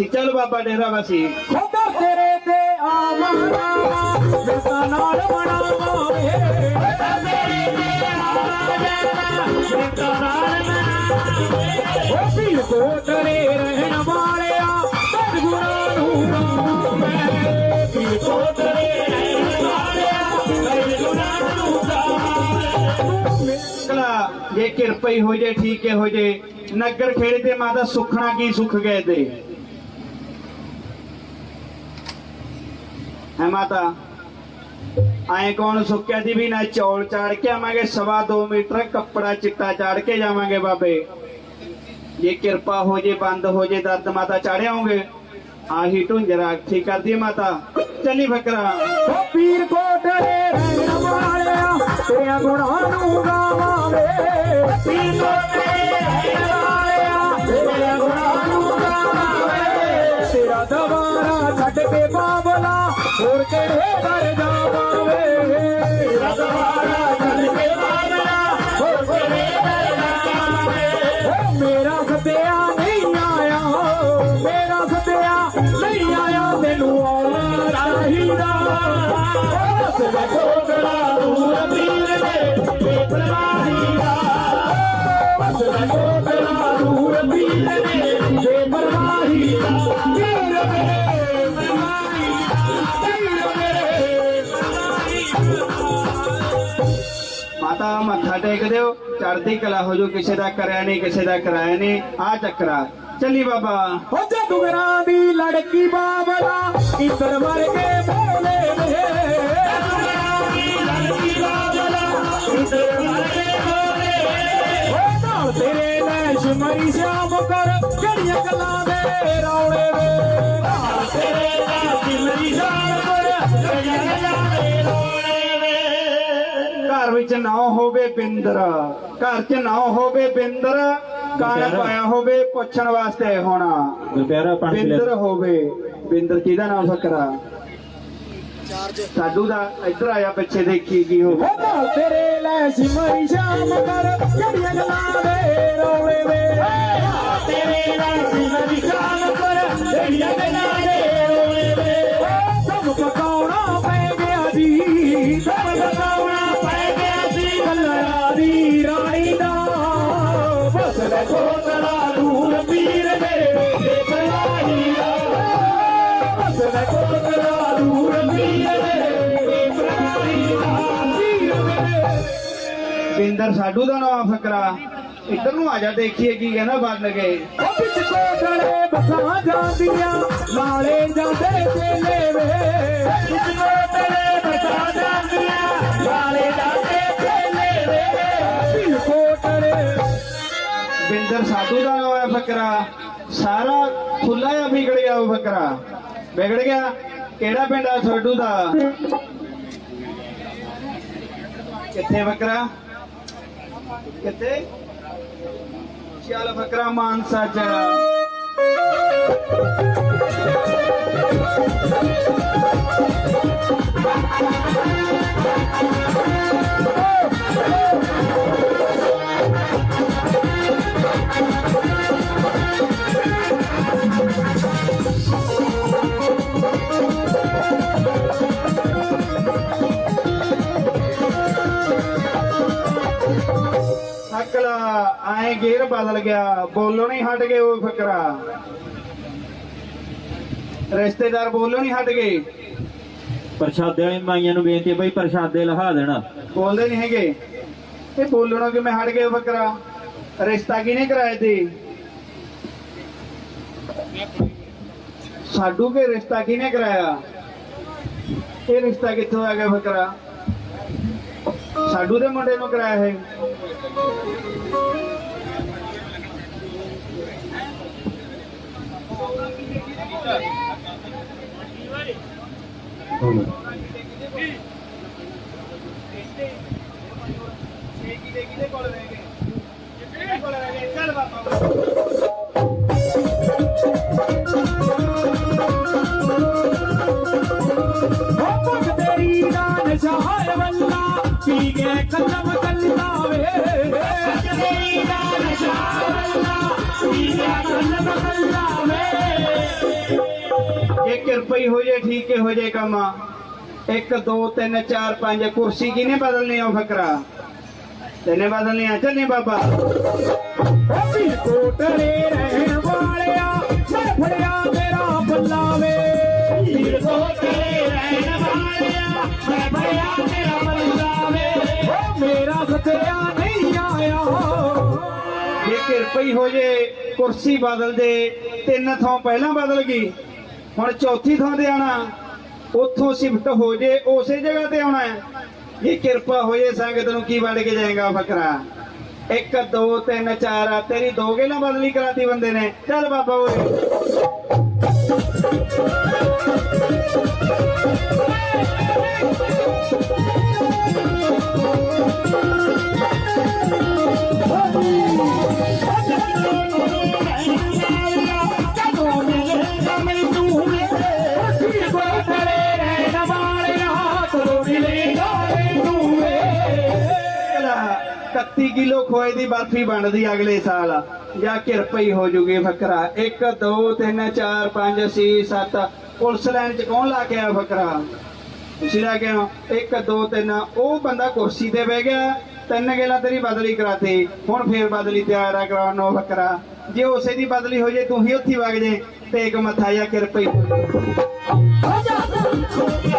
ਵਾਸੀ ਚੱਲ ਬਾਬਾ ਡੇਰਾ ਵਾਸੀ। ਖੁਦਾ ਤੇਰੇ ਤੇ ਆਵਾਂ ਮਿਲਤਾ ਨਾਲ ਬਣਾਵਾਂਗੇ। ਉਹ ਪੀਰ ਕੋਟਰੇ ਰਹਿਣ ਵਾਲਿਆ ਸਤਿਗੁਰਾਂ ਨੂੰ ਗਾਵਾਂਗੇ ਪੀਰ ਕੋਟਰੇ ਰਹਿਣ ਵਾਲਿਆ ਸਤਿਗੁਰਾਂ ਨੂੰ ਗਾਵਾਂਗੇ ਕਲਾ ਜੇ ਕਿਰਪਾ ਹੀ ਹੋ ਜੇ ਠੀਕ ਹੈ ਹੋ ਜੇ। ਨਗਰ ਖੇੜੇ ਤੇ ਮਾਤਾ ਸੁਖਣਾ ਕੀ ਸੁਖ ਗਏ ਤੇ। ਹੈ ਮਾਤਾ। ਐ ਕੌਣ ਸੁੱਕਿਆ ਦੀ ਵੀ ਨਾ ਚੌਲ ਚਾੜ ਕੇ ਆਵਾਂਗੇ ਸਵਾ 2 ਮੀਟਰ ਕੱਪੜਾ ਚਿੱਟਾ ਚਾੜ ਕੇ ਜਾਵਾਂਗੇ ਬਾਬੇ। ਜੇ ਕਿਰਪਾ ਹੋ ਜੇ ਬੰਦ ਹੋ ਜੇ ਦਰਦ ਮਾਤਾ ਚਾੜਿਆਉਂਗੇ ਆਹੀ ਢੁੰਜਰਾ ਠੀਕ ਕਰਦੀ ਮਾਤਾ। ਚੱਲੀ ਫਕਰਾ ਪੀਰ ਕੋਟਰੇ ਰਹਿਣ ਵਾਲਿਆ ਗੁਣਾਂ ਨੂੰ ਗਾਵਾਂਗੇ। ਪੀਰ ਕੋਟਰੇ ਹੋਰ ਕਿਹੜੇ ਦਰ ਕੇ ਕਿਹੜੇ ਦਰ ਮੇਰਾ ਸਤਿਆ ਨਹੀਂ ਆਇਆ ਮੇਰਾ ਸਤਿਆ ਨਹੀਂ ਆਇਆ ਮੈਨੂੰ ਆਉਣਾ ਚਾਹੀਦਾ। ਬਸ ਮੈਂ ਕੋਟੜਾ ਦੂਰ ਪੀਰ ਦੇ ਬੇਪਰਵਾਹੀ ਦਾ। ਬਸ ਮਾਤਾ ਮੱਥਾ ਟੇਕ ਦਿਓ। ਚੜ੍ਹਦੀ ਕਲਾ ਹੋ ਜੋ ਕਿਸੇ ਦਾ ਕਰਿਆ ਨਹੀਂ ਕਿਸੇ ਦਾ ਕਰਾਇਆ ਨਹੀਂ ਆ ਚੱਕਰਾ। ਚੱਲੀ ਬਾਬਾ। ਹੋ ਜਾਦੂਗਰਾਂ ਦੀ ਲੜਕੀ ਬਾਬਲਾ, ਇੱਧਰ ਮਰ ਕੇ ਬੋਲੇ ਵੇ ਜਾਦੂਗਰਾਂ ਦੀ ਲੜਕੀ ਬਾਬਲਾ ਇੱਧਰ ਮਰ ਕੇ ਬੋਲੇ ਓ ਨਾਲ ਤੇਰੇ ਲੈਸ਼ ਮਰੀ ਸ਼ਾਮ ਕਰ, ਕਿਹੜੀਆਂ ਗੱਲਾਂ ਦੇ ਰੌਲੇ ਵੇ? ਨਾਲ ਤੇਰੇ ਲੈਸ਼ ਮਰੀ ਸ਼ਾਮ ਕਰ, ਕਿਹੜੀਆਂ ਗੱਲਾਂ ਦੇ ਰੌਲੇ ਘਰ ਵਿੱਚ ਨਾ ਹੋਵੇ ਬਿੰਦਰ। ਘਰ 'ਚ ਨਾ ਹੋਵੇ ਬਿੰਦਰ ਕਾਣਾ ਪਾਇਆ ਹੋਵੇ ਪੁੱਛਣ ਵਾਸਤੇ ਹੋਣਾ। ਗੁਰਪਿਆਰਾ ਬਿੰਦਰ ਹੋਵੇ। ਬਿੰਦਰ ਕਿਹਦਾ ਨਾਮ ਫਕਰਾ ਸਾਡੂ ਦਾ ਇੱਧਰ ਆਇਆ ਪਿੱਛੇ ਦੇਖੀ ਕੀ ਹੋਵੇ ਉਹ ਨਾਲ ਤੇਰੇ ਲੈ ਸਿਮਰੀ ਸ਼ਾਮ ਕਰ ਕਿਹੜੀਆਂ ਗੱਲਾਂ ਦੇ ਰੌਲੇ ਵੇ। ਤੇਰੇ ਲੈ ਸਿਮਰੀ ਸ਼ਾਮ ਬਿੰਦਰ ਸਾਡੂ ਦਾ ਨਾਮ ਫਕਰਾ। ਇੱਧਰ ਨੂੰ ਆ ਜਾ ਦੇਖੀਏ ਕੀ ਕਹਿੰਦਾ ਬਣ ਗਏ ਉਹ ਵਿੱਚ ਕੋਟਲੇ ਬਸਾਂ ਜਾਂਦੀਆਂ ਨਾਲੇ ਜਾਂਦੇ ਚੇਲੇ ਵੇ। ਵਿੱਚ ਕੋਟਲੇ ਬਸਾਂ ਜਾਂਦੀਆਂ ਨਾਲੇ ਜਾਂਦੇ ਚੇਲੇ ਵੇ। ਵਿੱਚ ਕੋਟਲੇ ਬਿੰਦਰ ਸਾਡੂ ਦਾ ਨਾਮ ਹੈ ਫਕਰਾ। ਸਾਰਾ ਖੁੱਲਾ ਆ ਵਿਗੜ ਗਿਆ ਉਹ ਫਕਰਾ? ਵਿਗੜ ਗਿਆ। ਕਿਹੜਾ ਪਿੰਡ ਆ ਸਾਡੂ ਦਾ? ਕਿੱਥੇ ਫਕਰਾ? ਕਿੱਥੇ? ਚੱਲ ਫਕਰਾ ਮਾਨਸਾ ਆਏ ਗੇਰ ਬਦਲ ਗਿਆ। ਬੋਲੋ ਨਹੀਂ ਹਟ ਗਏ ਉਹ ਫਕਰਾ। ਰਿਸ਼ਤੇਦਾਰ ਬੋਲੋ ਨਹੀਂ ਹਟ ਗਏ। ਪ੍ਰਸ਼ਾਦੇ ਵਾਲੀ ਮਾਈਆਂ ਨੂੰ ਬੇਨਤੀ ਬਈ ਪ੍ਰਸ਼ਾਦੇ ਲਹਾ ਦੇਣਾ। ਬੋਲਦੇ ਨਹੀਂ ਹੈਗੇ। ਇਹ ਬੋਲਣੋਂ ਕਿ ਮੈਂ ਹਟ ਗਏ ਬੱਕਰਾ ਰਿਸ਼ਤਾ ਕਿਹਨੇ ਕਰਾਇਆ ਤੇ ਸਾਡੂ ਕੇ ਰਿਸ਼ਤਾ ਕਿਹਨੇ ਕਰਾਇਆ? ਇਹ ਰਿਸ਼ਤਾ ਕਿੱਥੋਂ ਆ ਗਿਆ ਬੱਕਰਾ ਸਾਡੂ ਦੇ ਮੁੰਡੇ ਨੂੰ ਕਰਾਇਆ ਹੈ ਉਹ ਪੁੱਤ ਤੇਰੀ ਦਾ ਨਸ਼ਾਰ ਵੱਲਾ ਪੀ ਕੇ ਕਲਮ ਕਿਰਪਾ ਹੀ ਹੋ ਜੇ ਠੀਕ ਹੀ ਹੋ ਜੇ ਕੰਮ। 1 2 3 4 5 ਕੁਰਸੀ ਕਿਨੇ ਬਦਲਣੀ ਆ ਫਕਰਾ? ਤੈਨੇ ਬਦਲਣੀ ਆ ਚੱਲੇ ਬਾਬਾ। ਅੱਬੀ ਕੋਟਲੇ ਰਹਿਣ ਵਾਲਿਆ ਮੈਂ ਫੜਿਆ ਤੇਰਾ ਬੱਲਾਵੇ ਵੀਰ ਕੋਟਲੇ ਰਹਿਣ ਵਾਲਿਆ ਮੈਂ ਫੜਿਆ ਤੇਰਾ ਬੱਲਾਵੇ ਓ ਮੇਰਾ ਸਤਿਆ ਨਹੀਂ ਆਇਆ। ਇਹ ਕਿਰਪਾ ਹੀ ਹੋ ਜੇ ਕੁਰਸੀ ਬਦਲ ਦੇ ਤਿੰਨ ਥਾਂ ਪਹਿਲਾਂ ਬਦਲ ਗਈ। ਹੁਣ ਚੌਥੀ ਥਾਂ ਤੇ ਆਣਾ ਉੱਥੋਂ ਸ਼ਿਫਟ ਹੋ ਜੇ, ਉਸੇ ਜਗ੍ਹਾ ਤੇ ਆਉਣਾ ਹੈ। ਇਹ ਕਿਰਪਾ ਹੋ ਜੇ ਸੰਗਤ ਨੂੰ ਕੀ ਵੰਡ ਕੇ ਜਾਏਗਾ ਫਕਰਾ। 1 2 3 4 ਆ, ਤੇਰੀ ਦੋ ਗੇਲਾਂ ਬਦਲੀ ਕਰਾਤੀ ਬੰਦੇ ਨੇ। ਚੱਲ ਬਾਬਾ ਓਏ। 31 ਕਿਲੋ ਖੋਏ ਦੀ ਬਰਫੀ ਬਣਦੀ ਅਗਲੇ ਸਾਲ। ਜਾਂ ਕਿਰਪਾ ਹੀ ਹੋ ਜੂਗੀ ਫਕਰਾ। 1 2 3 4 5 6 7 ਪੁਲਿਸ ਲਾਈਨ ਚ ਕੌਣ ਲਾ ਕੇ ਆਇਆ ਫਕਰਾ? ਤੁਸੀਂ ਲਾ ਕੇ ਆਓ। 1 2 3 ਉਹ ਬੰਦਾ ਕੁਰਸੀ ਤੇ ਬਹਿ ਗਿਆ। ਤਿੰਨ ਗੇਲਾ ਤੇਰੀ ਬਦਲੀ ਕਰਾਤੀ। ਹੁਣ ਫੇਰ ਬਦਲੀ ਤਿਆਰ ਆ ਕਰਾਉਣ ਨੂੰ ਫਕਰਾ। ਜੇ ਉਸੇ ਦੀ ਬਦਲੀ ਹੋ ਜੇ, ਤੂੰ ਹੀ ਉੱਥੇ ਵਗ ਜੇ। ਤੇ ਇੱਕ ਮੱਥਾ ਜਾਂ ਕਿਰਪਾ ਹੀ ਹੋ ਜੇ।